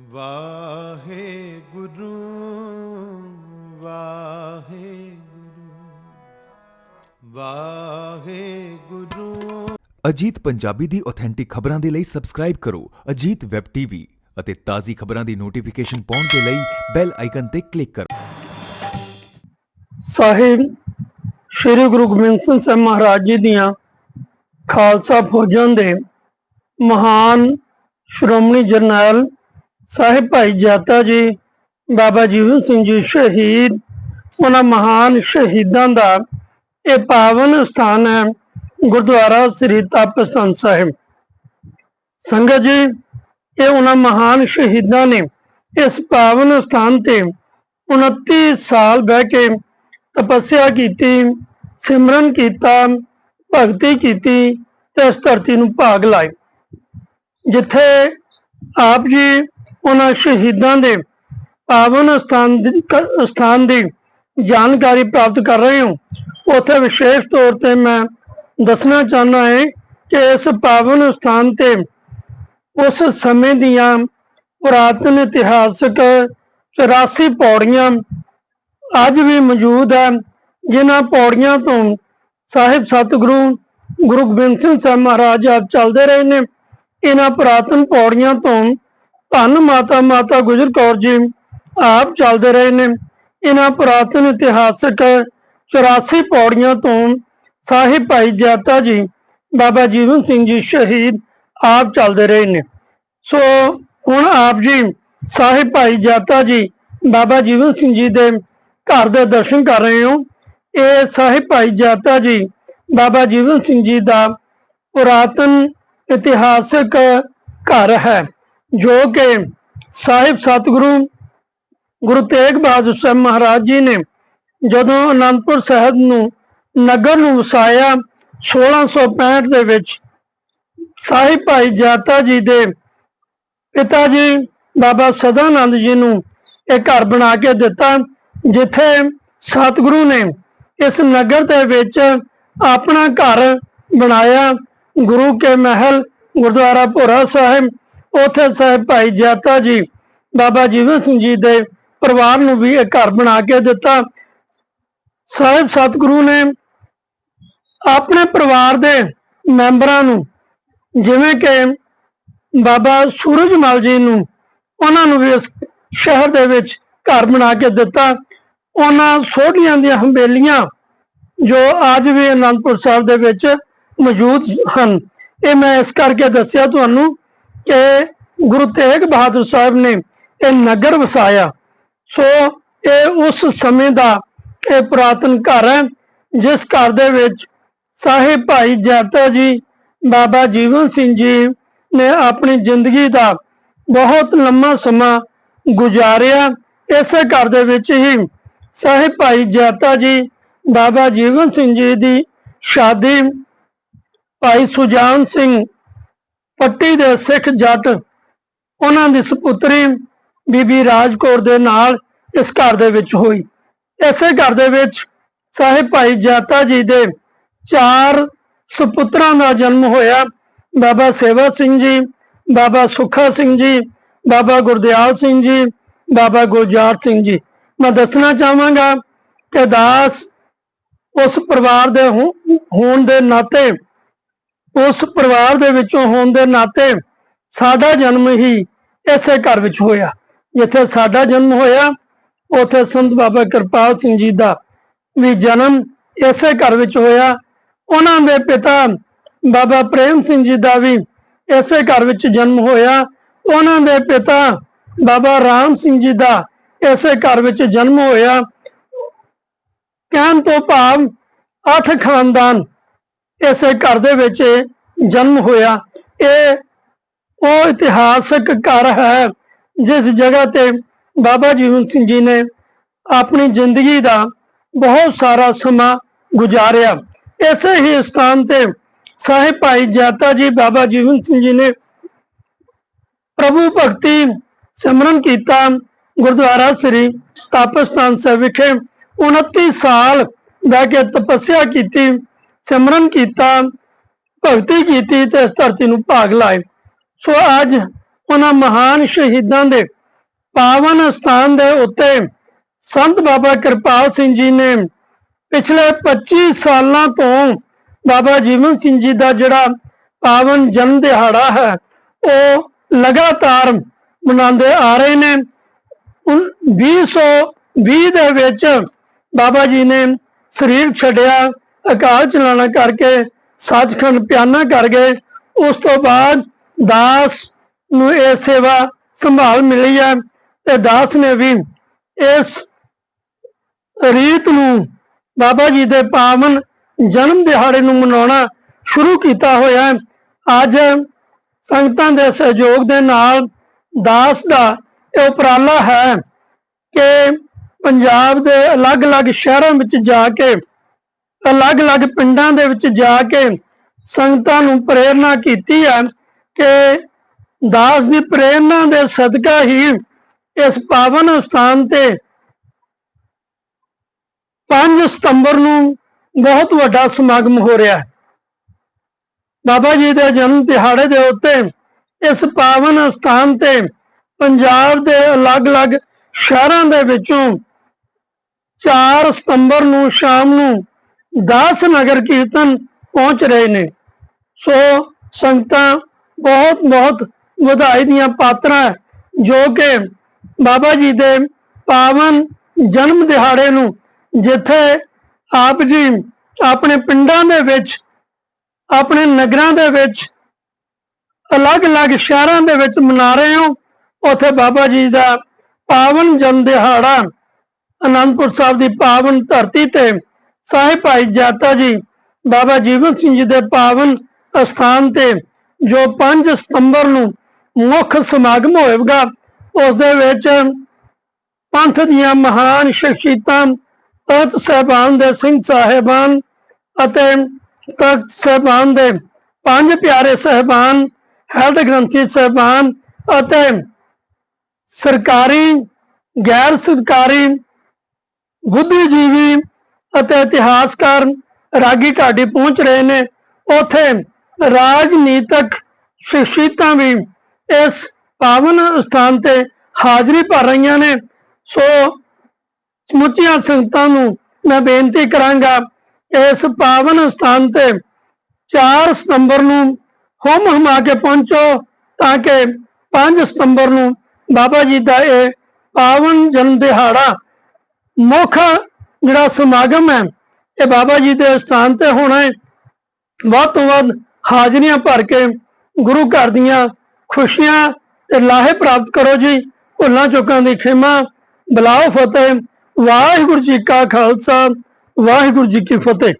ਵਾਹਿਗੁਰੂ ਵਾਹਿਗੁਰੂ ਵਾਹਿਗੁਰੂ। ਅਜੀਤ ਪੰਜਾਬੀ ਦੀ ਆਥੈਂਟਿਕ ਖਬਰਾਂ ਦੇ ਲਈ ਸਬਸਕ੍ਰਾਈਬ ਕਰੋ ਅਜੀਤ ਵੈਬ ਟੀਵੀ ਅਤੇ ਤਾਜ਼ੀ ਖਬਰਾਂ ਦੀ ਨੋਟੀਫਿਕੇਸ਼ਨ ਪਾਉਣ ਦੇ ਲਈ ਬੈਲ ਆਈਕਨ ਤੇ ਕਲਿੱਕ ਕਰੋ। ਸਾਹਿਬ ਸ੍ਰੀ ਗੁਰੂ ਗੋਬਿੰਦ ਸਿੰਘ ਸਾਹਿਬ ਮਹਾਰਾਜ ਜੀ ਦੀਆਂ ਖਾਲਸਾ ਫੌਜਾਂ ਦੇ ਮਹਾਨ ਸ਼੍ਰੋਮਣੀ ਜਰਨੈਲ ਸਾਹਿਬ ਭਾਈ ਜਾਤਾ ਜੀ, ਬਾਬਾ ਜੀਵਨ ਸਿੰਘ ਜੀ ਸ਼ਹੀਦ, ਉਹਨਾਂ ਮਹਾਨ ਸ਼ਹੀਦਾਂ ਦਾ ਇਹ ਪਾਵਨ ਸਥਾਨ ਹੈ ਗੁਰਦੁਆਰਾ ਸ੍ਰੀ ਤਪਸਥਾਨ ਸਾਹਿਬ। ਸੰਗਤ ਜੀ, ਇਹ ਉਹਨਾਂ ਮਹਾਨ ਸ਼ਹੀਦਾਂ ਨੇ ਇਸ ਪਾਵਨ ਸਥਾਨ ਤੇ 29 ਸਾਲ ਬਹਿ ਕੇ ਤਪੱਸਿਆ ਕੀਤੀ, ਸਿਮਰਨ ਕੀਤਾ, ਭਗਤੀ ਕੀਤੀ ਤੇ ਇਸ ਧਰਤੀ ਨੂੰ ਭਾਗ ਲਾਏ। ਜਿੱਥੇ ਆਪ ਜੀ ਉਹਨਾਂ ਸ਼ਹੀਦਾਂ ਦੇ ਪਾਵਨ ਸਥਾਨ ਦੀ ਸਥਾਨ ਦੀ ਜਾਣਕਾਰੀ ਪ੍ਰਾਪਤ ਕਰ ਰਹੇ ਹੋ। ਉੱਥੇ ਵਿਸ਼ੇਸ਼ ਤੌਰ ਤੇ ਮੈਂ ਦੱਸਣਾ ਚਾਹੁੰਦਾ ਹਾਂ ਕਿ ਇਸ ਪਾਵਨ ਸਥਾਨ ਤੇ ਉਸ ਸਮੇਂ ਦੀਆਂ ਪੁਰਾਤਨ ਇਤਿਹਾਸਕ 84 ਪੌੜੀਆਂ ਅੱਜ ਵੀ ਮੌਜੂਦ ਹੈ, ਜਿਨ੍ਹਾਂ ਪੌੜੀਆਂ ਤੋਂ ਸਾਹਿਬ ਸਤਿਗੁਰੂ ਗੁਰੂ ਗੋਬਿੰਦ ਸਿੰਘ ਸਾਹਿਬ ਮਹਾਰਾਜ ਆਪ ਚੱਲਦੇ ਰਹੇ ਨੇ। ਇਹਨਾਂ ਪੁਰਾਤਨ ਪੌੜੀਆਂ ਤੋਂ ਧੰਨ ਮਾਤਾ ਮਾਤਾ ਗੁਜਰ ਕੌਰ ਜੀ ਆਪ ਚੱਲਦੇ ਰਹੇ ਨੇ। ਇਹਨਾਂ ਪੁਰਾਤਨ ਇਤਿਹਾਸਕ 84 ਪੌੜੀਆਂ ਤੋਂ ਸਾਹਿਬ ਭਾਈ ਜਾਤਾ ਜੀ, ਬਾਬਾ ਜੀਵਨ ਸਿੰਘ ਜੀ ਸ਼ਹੀਦ ਆਪ ਚੱਲਦੇ ਰਹੇ ਨੇ। ਸੋ ਹੁਣ ਆਪ ਜੀ ਸਾਹਿਬ ਭਾਈ ਜਾਤਾ ਜੀ, ਬਾਬਾ ਜੀਵਨ ਸਿੰਘ ਜੀ ਦੇ ਘਰ ਦੇ ਦਰਸ਼ਨ ਕਰ ਰਹੇ ਹੋ। ਇਹ ਸਾਹਿਬ ਭਾਈ ਜਾਤਾ ਜੀ, ਬਾਬਾ ਜੀਵਨ ਸਿੰਘ ਜੀ ਦਾ ਪੁਰਾਤਨ ਇਤਿਹਾਸਕ ਘਰ ਹੈ। ਜੋ ਕਿ ਸਾਹਿਬ ਸਤਿਗੁਰੂ ਗੁਰੂ ਤੇਗ ਬਹਾਦਰ ਸਾਹਿਬ ਮਹਾਰਾਜ ਜੀ ਨੇ ਜਦੋਂ ਅਨੰਦਪੁਰ ਸਾਹਿਬ ਨੂੰ ਨਗਰ ਨੂੰ ਵਸਾਇਆ 1665 ਦੇ ਵਿੱਚ ਸਾਹਿਬ ਭਾਈ ਜਾਤਾ ਜੀ ਦੇ ਪਿਤਾ ਜੀ ਬਾਬਾ ਸਦਾਨੰਦ ਜੀ ਨੂੰ ਇਹ ਘਰ ਬਣਾ ਕੇ ਦਿੱਤਾ, ਜਿੱਥੇ ਸਤਿਗੁਰੂ ਨੇ ਇਸ ਨਗਰ ਦੇ ਵਿੱਚ ਆਪਣਾ ਘਰ ਬਣਾਇਆ। ਗੁਰੂ ਕੇ ਮਹਿਲ ਗੁਰਦੁਆਰਾ ਭੋਰਾ ਸਾਹਿਬ ਉੱਥੇ ਸਾਹਿਬ ਭਾਈ ਜਾਤਾ ਜੀ, ਬਾਬਾ ਜੀਵਨ ਸਿੰਘ ਜੀ ਦੇ ਪਰਿਵਾਰ ਨੂੰ ਵੀ ਇਹ ਘਰ ਬਣਾ ਕੇ ਦਿੱਤਾ। ਸਾਹਿਬ ਸਤਿਗੁਰੂ ਨੇ ਆਪਣੇ ਪਰਿਵਾਰ ਦੇ ਮੈਂਬਰਾਂ ਨੂੰ, ਜਿਵੇਂ ਕਿ ਬਾਬਾ ਸੂਰਜਮਲ ਜੀ ਨੂੰ, ਉਹਨਾਂ ਨੂੰ ਵੀ ਇਸ ਸ਼ਹਿਰ ਦੇ ਵਿੱਚ ਘਰ ਬਣਾ ਕੇ ਦਿੱਤਾ। ਉਹਨਾਂ ਸੋਢੀਆਂ ਦੀਆਂ ਹੰਬੇਲੀਆਂ ਜੋ ਅੱਜ ਵੀ ਅਨੰਦਪੁਰ ਸਾਹਿਬ ਦੇ ਵਿੱਚ ਮੌਜੂਦ ਹਨ। ਇਹ ਮੈਂ ਇਸ ਕਰਕੇ ਦੱਸਿਆ ਤੁਹਾਨੂੰ ਕਿ ਗੁਰੂ ਤੇਗ ਬਹਾਦਰ ਸਾਹਿਬ ਨੇ ਇਹ ਨਗਰ ਵਸਾਇਆ। ਸੋ ਇਹ ਉਸ ਸਮੇਂ ਦਾ ਇਹ ਪੁਰਾਤਨ ਘਰ ਹੈ, ਜਿਸ ਘਰ ਦੇ ਵਿੱਚ ਸਾਹਿਬ ਭਾਈ ਜਾਤਾ ਜੀ, ਬਾਬਾ ਜੀਵਨ ਸਿੰਘ ਜੀ ਨੇ ਆਪਣੀ ਜ਼ਿੰਦਗੀ ਦਾ ਬਹੁਤ ਲੰਮਾ ਸਮਾਂ ਗੁਜ਼ਾਰਿਆ। ਇਸੇ ਘਰ ਦੇ ਵਿੱਚ ਹੀ ਸਾਹਿਬ ਭਾਈ ਜੈਤਾ ਜੀ, ਬਾਬਾ ਜੀਵਨ ਸਿੰਘ ਜੀ ਦੀ ਸ਼ਾਦੀ ਭਾਈ ਸੁਜਾਨ ਸਿੰਘ ਪੱਟੀ ਦੇ ਸਿੱਖ ਜੱਟ ਉਹਨਾਂ ਦੀ ਸੁਪੁੱਤਰੀ ਬੀਬੀ ਰਾਜਕੌਰ ਦੇ ਨਾਲ ਇਸ ਘਰ ਦੇ ਵਿੱਚ ਹੋਈ। ਇਸੇ ਘਰ ਦੇ ਵਿੱਚ ਸਾਹਿਬ ਭਾਈ ਜਾਤਾ ਜੀ ਦੇ ਚਾਰ ਸੁਪੁੱਤਰਾਂ ਦਾ ਜਨਮ ਹੋਇਆ। ਬਾਬਾ ਸੇਵਾ ਸਿੰਘ ਜੀ, ਬਾਬਾ ਸੁੱਖਾ ਸਿੰਘ ਜੀ, ਬਾਬਾ ਗੁਰਦਿਆਲ ਸਿੰਘ ਜੀ, ਬਾਬਾ ਗੁਰਜਾਰ ਸਿੰਘ ਜੀ। ਮੈਂ ਦੱਸਣਾ ਚਾਹਾਂਗਾ ਕਿ ਦਾਸ ਉਸ ਪਰਿਵਾਰ ਦੇ ਹੋਣ ਦੇ ਨਾਤੇ ਉਸ ਪਰਿਵਾਰ ਦੇ ਵਿੱਚੋਂ ਹੋਣ ਦੇ ਨਾਤੇ ਸਾਡਾ ਜਨਮ ਹੀ ਇਸੇ ਘਰ ਵਿੱਚ ਹੋਇਆ। ਜਿੱਥੇ ਸਾਡਾ ਜਨਮ ਹੋਇਆ, ਉੱਥੇ ਸੰਤ ਬਾਬਾ ਕਿਰਪਾਲ ਸਿੰਘ ਜੀ ਦਾ ਵੀ ਜਨਮ ਇਸੇ ਘਰ ਵਿੱਚ ਹੋਇਆ। ਉਹਨਾਂ ਦੇ ਪਿਤਾ ਬਾਬਾ ਪ੍ਰੇਮ ਸਿੰਘ ਜੀ ਦਾ ਵੀ ਇਸੇ ਘਰ ਵਿੱਚ ਜਨਮ ਹੋਇਆ। ਉਹਨਾਂ ਦੇ ਪਿਤਾ ਬਾਬਾ ਰਾਮ ਸਿੰਘ ਜੀ ਦਾ ਇਸੇ ਘਰ ਵਿੱਚ ਜਨਮ ਹੋਇਆ। ਕਹਿਣ ਤੋਂ ਭਾਵ ਅੱਠ ਖਾਨਦਾਨ ਇਸੇ ਘਰ ਦੇ ਵਿੱਚ ਜਨਮ ਹੋਇਆ। ਇਹ ਉਹ ਇਤਿਹਾਸਕ ਘਰ ਹੈ ਜਿਸ ਜਗ੍ਹਾ ਤੇ ਬਾਬਾ ਜੀਵਨ ਸਿੰਘ ਜੀ ਨੇ ਆਪਣੀ ਜ਼ਿੰਦਗੀ ਦਾ ਬਹੁਤ ਸਾਰਾ ਸਮਾਂ ਗੁਜ਼ਾਰਿਆ। ਇਸੇ ਹੀ ਸਥਾਨ ਤੇ ਸਾਹਿਬ ਭਾਈ ਜਾਤਾ ਜੀ, ਬਾਬਾ ਜੀਵਨ ਸਿੰਘ ਜੀ ਨੇ ਪ੍ਰਭੂ ਭਗਤੀ ਸਿਮਰਨ ਕੀਤਾ। ਗੁਰਦੁਆਰਾ ਸ੍ਰੀ ਤਾਪਸਥਾਨ ਸਾਹਿਬ ਵਿਖੇ 29 ਸਾਲ ਬਹਿ ਕੇ ਤਪੱਸਿਆ ਕੀਤੀ। ਸਿਮਰਨ ਕੀਤਾ, ਭਗਤੀ ਕੀਤੀ ਤੇ ਇਸ ਧਰਤੀ ਨੂੰ ਭਾਗ ਲਾਏ। ਸੋ ਅੱਜ ਉਹਨਾਂ ਮਹਾਨ ਸ਼ਹੀਦਾਂ ਦੇ ਪਾਵਨ ਸਥਾਨ ਦੇ ਉੱਤੇ ਸੰਤ ਬਾਬਾ ਕਿਰਪਾਲ ਸਿੰਘ ਜੀ ਨੇ ਪਿਛਲੇ 25 ਸਾਲਾਂ ਤੋਂ ਬਾਬਾ ਜੀਵਨ ਸਿੰਘ ਜੀ ਦਾ ਜਿਹੜਾ ਪਾਵਨ ਜਨਮ ਦਿਹਾੜਾ ਹੈ, ਉਹ ਲਗਾਤਾਰ ਮਨਾਉਂਦੇ ਆ ਰਹੇ ਨੇ। ਉਨ- 2020 ਦੇ ਵਿੱਚ ਬਾਬਾ ਜੀ ਨੇ ਸਰੀਰ ਛੱਡਿਆ ਅਕਾਲ ਚਲਾਣਾ ਕਰਕੇ ਸੱਚਖੰਡ ਪਿਆਨਾ ਕਰ ਗਏ। ਉਸ ਤੋਂ ਬਾਅਦ ਦਾਸ ਨੂੰ ਇਹ ਸੇਵਾ ਸੰਭਾਲ ਮਿਲੀ ਹੈ ਤੇ ਦਾਸ ਨੇ ਵੀ ਇਸ ਰੀਤ ਨੂੰ ਬਾਬਾ ਜੀ ਦੇ ਪਾਵਨ ਜਨਮ ਦਿਹਾੜੇ ਨੂੰ ਮਨਾਉਣਾ ਸ਼ੁਰੂ ਕੀਤਾ ਹੋਇਆ ਅੱਜ ਸੰਗਤਾਂ ਦੇ ਸਹਿਯੋਗ ਦੇ ਨਾਲ ਦਾਸ ਦਾ ਇਹ ਉਪਰਾਲਾ ਹੈ ਕਿ ਪੰਜਾਬ ਦੇ ਅਲੱਗ-ਅਲੱਗ ਸ਼ਹਿਰਾਂ ਵਿੱਚ ਜਾ ਕੇ ਅਲੱਗ-ਅਲੱਗ ਪਿੰਡਾਂ ਦੇ ਵਿੱਚ ਜਾ ਕੇ ਸੰਗਤਾਂ ਨੂੰ ਪ੍ਰੇਰਣਾ ਕੀਤੀ ਹੈ ਕਿ ਦਾਸ ਦੀ ਪ੍ਰੇਰਣਾ ਦੇ ਸਦਕਾ ਹੀ ਇਸ ਪਾਵਨ ਸਥਾਨ ਤੇ 5 ਸਤੰਬਰ ਨੂੰ ਬਹੁਤ ਵੱਡਾ ਸਮਾਗਮ ਹੋ ਰਿਹਾ ਹੈ। ਬਾਬਾ ਜੀ ਦੇ ਜਨਮ ਦਿਹਾੜੇ ਦੇ ਉੱਤੇ ਇਸ ਪਾਵਨ ਸਥਾਨ ਤੇ ਪੰਜਾਬ ਦੇ ਅਲੱਗ-ਅਲੱਗ ਸ਼ਹਿਰਾਂ ਦੇ ਵਿੱਚੋਂ 4 ਸਤੰਬਰ ਨੂੰ ਸ਼ਾਮ ਨੂੰ ਦਾਸ ਨਗਰ ਕੀਰਤਨ ਪਹੁੰਚ ਰਹੇ ਨੇ। ਸੋ ਸੰਗਤਾਂ ਬਹੁਤ ਬਹੁਤ ਵਧਾਈ ਦੀਆਂ ਪਾਤਰਾਂ ਜੋ ਕਿ ਬਾਬਾ ਜੀ ਦੇ ਪਾਵਨ ਜਨਮ ਦਿਹਾੜੇ ਨੂੰ ਜਿੱਥੇ ਆਪ ਜੀ ਆਪਣੇ ਪਿੰਡਾਂ ਦੇ ਵਿੱਚ, ਆਪਣੇ ਨਗਰਾਂ ਦੇ ਵਿੱਚ, ਅਲੱਗ-ਅਲੱਗ ਸ਼ਹਿਰਾਂ ਦੇ ਵਿੱਚ ਮਨਾ ਰਹੇ ਹੋ, ਉੱਥੇ ਬਾਬਾ ਜੀ ਦਾ ਪਾਵਨ ਜਨਮ ਦਿਹਾੜਾ, ਅਨੰਦਪੁਰ ਸਾਹਿਬ ਦੀ ਪਾਵਨ ਧਰਤੀ ਤੇ ਸਾਹਿਬ ਭਾਈ ਜਾਤਾ ਜੀ, ਬਾਬਾ ਜੀਵਨ ਸਿੰਘ ਜੀ ਦੇ ਪਾਵਨ ਅਸਥਾਨ ਤੇ ਜੋ 5 ਸਤੰਬਰ ਨੂੰ ਮੁੱਖ ਸਮਾਗਮ ਹੋਵੇਗਾ, ਉਸ ਦੇ ਵਿੱਚ ਪੰਥ ਦੀਆਂ ਮਹਾਨ ਸ਼ਖਸੀਅਤਾਂ, ਤਖਤ ਸਾਹਿਬਾਨ ਦੇ ਸਿੰਘ ਸਾਹਿਬਾਨ ਅਤੇ ਤਖਤ ਸਾਹਿਬਾਨ ਦੇ ਪੰਜ ਪਿਆਰੇ ਸਾਹਿਬਾਨ ਹੈਡ ਗ੍ਰੰਥੀ ਸਾਹਿਬਾਨ ਅਤੇ ਸਰਕਾਰੀ, ਗੈਰ ਸਰਕਾਰੀ, ਬੁੱਧੀਜੀਵੀ ਅਤੇ ਇਤਿਹਾਸਕਾਰ ਰਾਗੀ ਢਾਡੀ ਪਹੁੰਚ ਰਹੇ ਨੇ। ਉਥੇ ਰਾਜਨੀਤਿਕ ਸ਼ਖਸੀਅਤਾਂ ਵੀ ਇਸ ਪਾਵਨ ਸਥਾਨ ਤੇ ਹਾਜ਼ਰੀ ਭਰ ਰਹੀਆਂ ਨੇ। ਸੋ ਸਮੁੱਚੀਆਂ ਸੰਗਤਾਂ ਨੂੰ ਮੈਂ ਬੇਨਤੀ ਕਰਾਂਗਾ, ਇਸ ਪਾਵਨ ਸਥਾਨ ਤੇ 4 ਸਤੰਬਰ ਨੂੰ ਹੁਮ ਹੁਮਾ ਕੇ ਪਹੁੰਚੋ ਤਾਂ ਕਿ 5 ਸਤੰਬਰ ਨੂੰ ਬਾਬਾ ਜੀ ਦਾ ਇਹ ਪਾਵਨ ਜਨਮ ਦਿਹਾੜਾ ਮੁੱਖ ਜਿਹੜਾ ਸਮਾਗਮ ਹੈ, ਇਹ ਬਾਬਾ ਜੀ ਦੇ ਸਥਾਨ ਤੇ ਹੋਣਾ ਹੈ। ਵੱਧ ਤੋਂ ਵੱਧ ਹਾਜ਼ਰੀਆਂ ਭਰ ਕੇ ਗੁਰੂ ਘਰ ਦੀਆਂ ਖੁਸ਼ੀਆਂ ਤੇ ਲਾਹੇ ਪ੍ਰਾਪਤ ਕਰੋ ਜੀ। ਭੁੱਲਾਂ ਚੁੱਕਾਂ ਦੀ ਖਿਮਾ, ਬਲਾਓ ਫਤਿਹ। ਵਾਹਿਗੁਰੂ ਜੀ ਕਾ ਖਾਲਸਾ, ਵਾਹਿਗੁਰੂ ਜੀ ਕੀ ਫਤਿਹ।